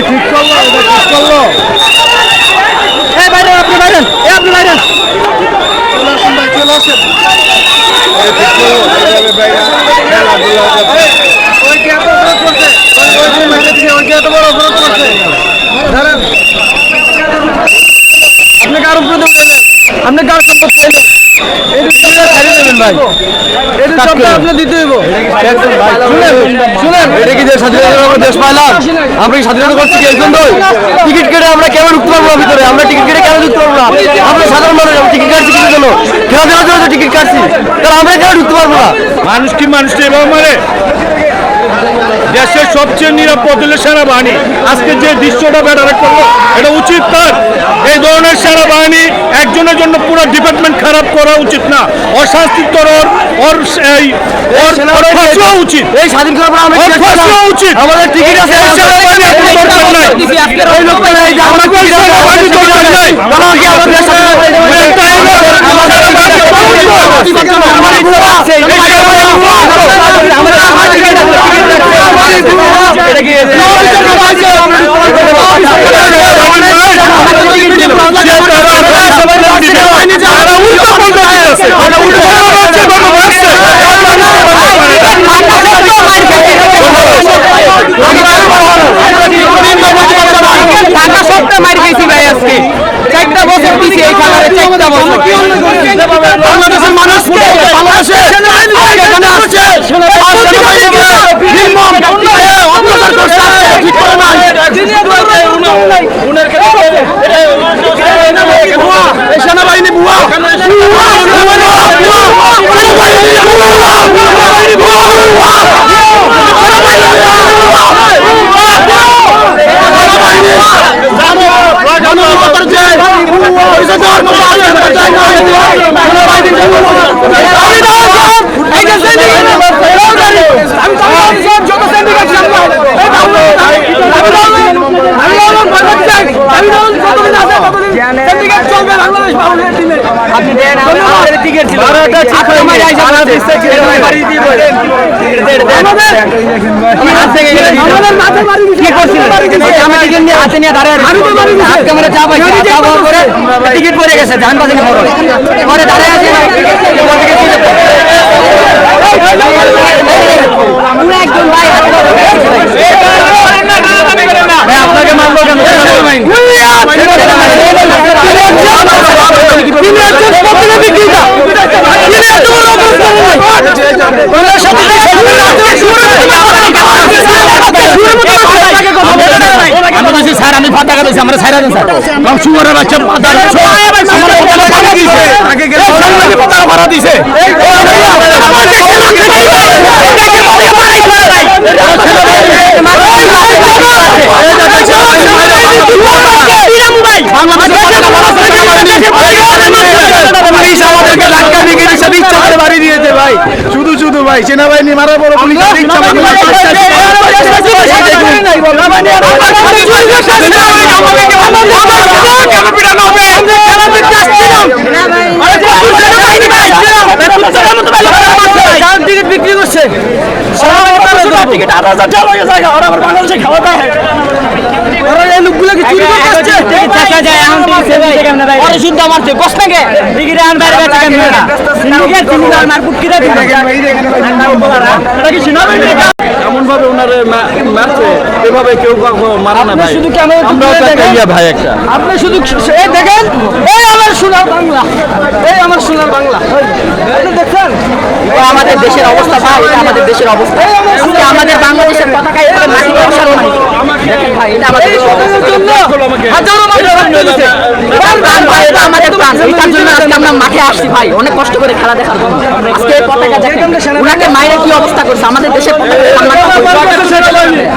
এটা ঠিক করল এটা ঠিক করল। এই আপনি বাইরেন এই আপনি বাইরেন আপনি কারও প্রথম আপনি কারও ভাই। এটা সবটা আপনি দিতে হইব। এটা কি যে স্বাধীনতা আমরা দেশ পাইলাম? আমরা কি স্বাধীনতা করছি কি এই জন্যই টিকিট কেটে আমরা কেমন ঢুকতে পারব না ভিতরে? আমরা টিকিট কেটে কেন ঢুকতে পারব না? আমরা সাধারণ মানুষ আমরা টিকিট কাটছি কিসের জন্য? খেলা দেওয়ার জন্য টিকিট কাটছি? তাহলে আমরা কেন ঢুকতে পারব না? মানুষ কি মানুষকে এভাবে মারে? দেশের সবচেয়ে নিরাপদ হলো সেনাবাহিনী আজকে যে দৃশ্যটা ব্যাটারে করল এটা উচিত তার এই ধরনের সেনাবাহিনী একজনের জন্য পুরো ডিপার্টমেন্ট খারাপ করা উচিত না অশাস্তি তরর ওর এই ওর উচিত এই স্বাধীন উচিত আমাদের টিকিট আছে এই সেনাবাহিনী এখন দরকার নাই। ওই লোকটা নাই আমাদের সেনাবাহিনী দরকার নাই। আমাদের আমাদের ঢাকা সবটা মার খাইছি ভাই আজকে চারটা বছর দিছি এই খাবারে চারটা বছর বাংলাদেশের মানুষকে বাংলাদেশে আজকে এখানে আসছে আর সেনাবাহিনীকে নির্মম অত্যাচার করছে আজকে ঠিক করে নাই এই সেনাবাহিনী বুয়া জনগণের যে পয়সা দেওয়ার মতো আছে, সেটা চাই না। সেনাবাহিনী আমি দাও সব, এই যে syndicate, এরাও জানি। আমি তো আমার সব যত syndicate ছিল, টিকিট পরে গেছে ধান বাজানি পরে দাঁড়ায় আছে একজন ভাই আপনাকে মানবো কেন সেনাবাহিনী আমরা বলছি স্যার দিয়েছি আমরা ছাইরা দেন স্যার কারণ সুয়ারের বাচ্চা পাতা ভাড়া ভাই শুধু শুধু ভাই সেনাবাহিনী মারা বড় পুলিশ ইচ্ছা করে বাড়ি দিয়েছে। টিকিট বিক্রি করছে টিকিট আট হাজার টাকা লাগে জায়গা ওরা আবার বাংলাদেশে খাওয়া দাওয়া ওরা এই লোকগুলোকে চুরি করে আসছে শুনতে আমার যে কষ্ট নাকি? আন বাইরে বেঁচে কেন না। সিন্ডিকেট সিন্ডিকেট মার পুটকিরা দিবে এটা কি সিনাবাহিনী এমন ভাবে ওনারে মারছে এভাবে কেউ মারে না ভাই। শুধু কেন আমরাও তো একটা ভাই একটা। আপনি শুধু এই দেখেন এই আমার সোনার বাংলা। এই আমার সোনার বাংলা। আপনি দেখছেন? আমাদের দেশের অবস্থা ভাই এটা আমাদের দেশের অবস্থা। আমাদের বাংলাদেশের পতাকা এভাবে মাটি মানে দেখেন ভাই এটা আমাদের দেশের অবস্থা। হাজারো মানুষ प्राण प्राण प्राण माझ्या प्राण এটা মাঠে আসছি ভাই অনেক কষ্ট করে খেলা দেখার জন্য। আজকে পতাকা দেখেন ওনাকে মায়ের কি অবস্থা করছে? আমাদের দেশের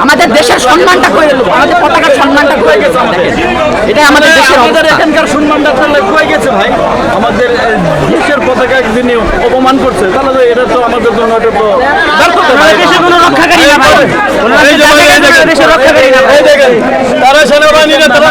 আমাদের দেশের সম্মানটা করে দিল আমাদের পতাকার সম্মানটা করে গেছে এটাই আমাদের দেশের আমাদের এখানকার সম্মানটা তাহলে কয়ে গেছে ভাই? আমাদের দেশের পতাকা যিনি অপমান করছে। তাহলে এটা তো আমাদের জন্য এটা তো। দেশের কোনো রক্ষাকারী না ভাই। দেশের রক্ষাকারী না তারা সেনাবাহিনীরা তারা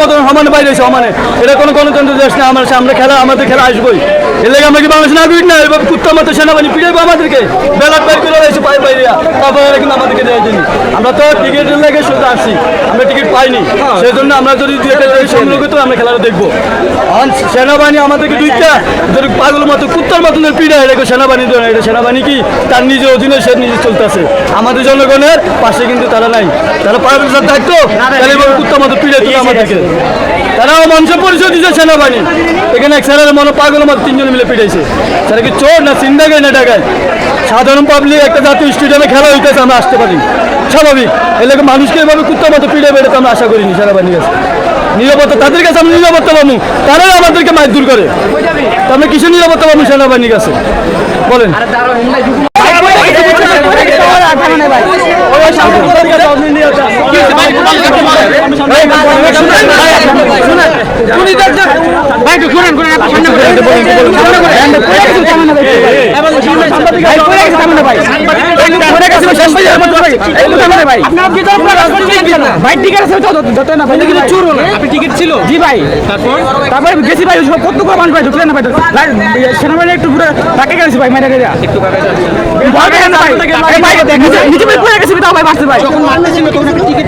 মতো সমানে বাইরে সমানে। এটা কোনো গণতন্ত্র দেশ না আমার আমরা খেলা আমাদের খেলা আসবোই। এর লেগে আমরা কি বাংলাদেশ না বিট না? এবার কুত্তার মতো সেনাবাহিনী পিটাইবো আমাদেরকে। বেলাট বাইর করে রয়েছে পাই পাই তারপরে কিন্তু আমাদেরকে দেওয়ার জন্য আমরা তো টিকিটের লেগে সোজা আসছি। আমরা টিকিট পাইনি। সেই জন্য আমরা যদি দুই একটা সংগ্রহ করতে আমরা খেলাটা দেখব। সেনাবাহিনী আমাদেরকে দুইটা যদি পাগল মতো কুত্তার মতন পিড়া এটা সেনাবাহিনী না, এটা সেনাবাহিনী কি? তার নিজের অধীনে সে নিজে চলতেছে। আমাদের জনগণের পাশে কিন্তু তারা নাই। তারা পাগল থাকতো তাহলে কুত্তার মতো পিড়ে তুলে আমাদেরকে। তারাও মানুষের পরিচয় দিচ্ছে সেনাবাহিনী এখানে এক স্যারের মনে পাগল মতো তিনজন মিলে পিটাইছে স্যার কি চোর না চিন্তাগায় না ডাকায় সাধারণ পাবলিক একটা জাতীয় স্টেডিয়ামে খেলা হইতেছে আমরা আসতে পারি স্বাভাবিক এলাকা মানুষকে এভাবে কুত্তার মতো পিড়ে বেড়ে তো আমরা আশা করিনি সেনাবাহিনীর কাছে নিরাপত্তা তাদের কাছে আমরা নিরাপত্তা পাবো তারাই আমাদেরকে দূর করে আমরা কিসের নিরাপত্তা পাবো সেনাবাহিনীর কাছে বলেন ভাই টিকিট ছিল? জি ভাই। তারপর? তারপরে গেছি ভাই সব কত করে মানুষ ভাই ঢুকলেন না ভাই? ভাই, সেনাবাহিনী একটু পুরো তাকে গেছি ভাই মেরে গেছে। একটু ভাই। ভাই ভাই টিকিট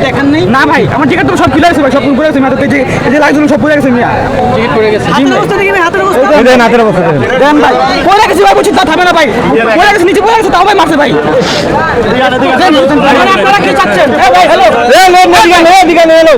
না ভাই আমার টিকিট তো সব ক্লিয়ার আছে ভাই সব মেয়ে। এই যে লাগছিল সব পড়ে গেছে মিয়া। টিকিট পড়ে গেছে। হাতের অবস্থা দেখি ভাই হাতের অবস্থা। দেন হাতের অবস্থা দেন ভাই। পড়ে গেছি ভাই বলছি তা থামে না ভাই। পড়ে গেছে নিচে পড়ে গেছে তাও ভাই মারছে ভাই। আপনারা কি চাচ্ছেন এ ভাই হ্যালো এ লো দিকে লো